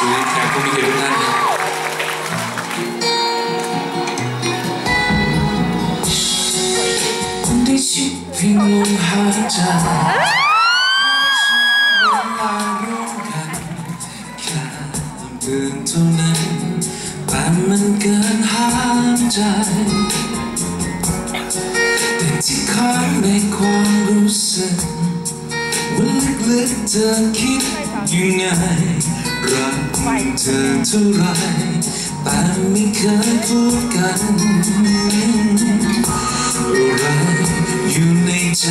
สวีทแขกผู้มีเกียรติทุกท่านพิงลมหายใจเวลาร่วมกันแค่เบือนเท่านั้นแต่มันเกินห้ามใจแต่ที่ค้างในความรู้สึกว่าลึกๆเธอคิด ยังไงรักเธอเท่าไรแต่ไม่เคยพูดกันอะไรอยู่ในใจ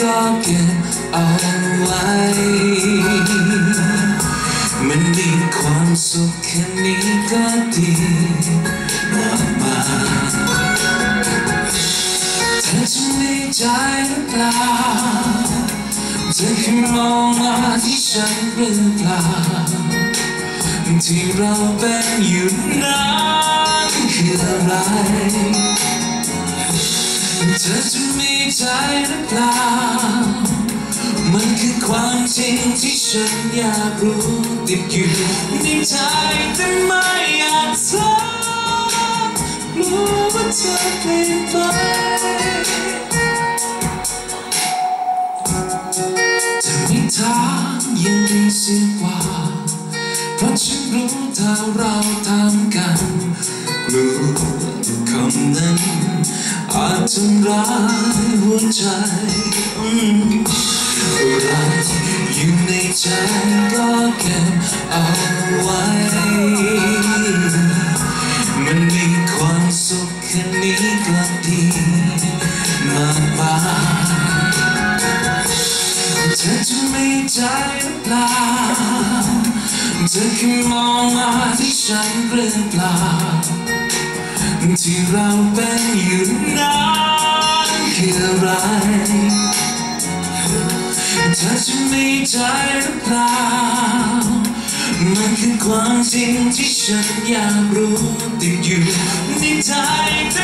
ก็เก็บเอาไว้มันมีความสุขแค่นี้ก็ดีมากมายเธอจะมีใจหรือเปล่า เธอแค่มองมาที่ฉันหรือเปล่าที่เราเป็นอยู่นั้นคืออะไรเธอจะมีใจหรือเปล่า มันคือความจริงที่ฉันอยากรู้ติดอยู่ในใจแต่ไม่อยากถามรู้ว่าเธอเปลี่ยนไป จะมีทางยังมีเสียกว่าเพราะฉันรู้ถ้าเราทำกันกลัวคำนั้นอาจทำร้ายหัวใจอืมอะไรอยู่ในใจก็เก็บเอาไว้ มันมีความสุขแค่นี้ก็ดี ธอจะไมีใจหรือเปล่าเธอแค่มองมาที่ฉันหรือเปล่าที่เราเป็นอยู่นั้นคืออะไรเธอจะไมีใจหรือเปล่ามันคือความจริงที่ฉันอยากรู้ติดอยู่ในใจแต่ไม่อ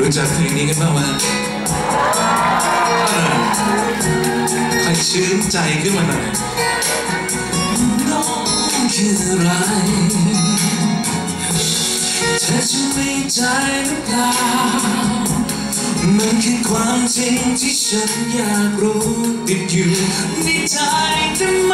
รู้จักเพลงนี้กันบ้างไหมใครชื่นใจขึ้นมาหน่อยน้องคืออะไรเธอจะมีใจหรือเปล่ามันคือความจริงที่ฉันอยากรู้ติดอยู่ในใจแต่ไม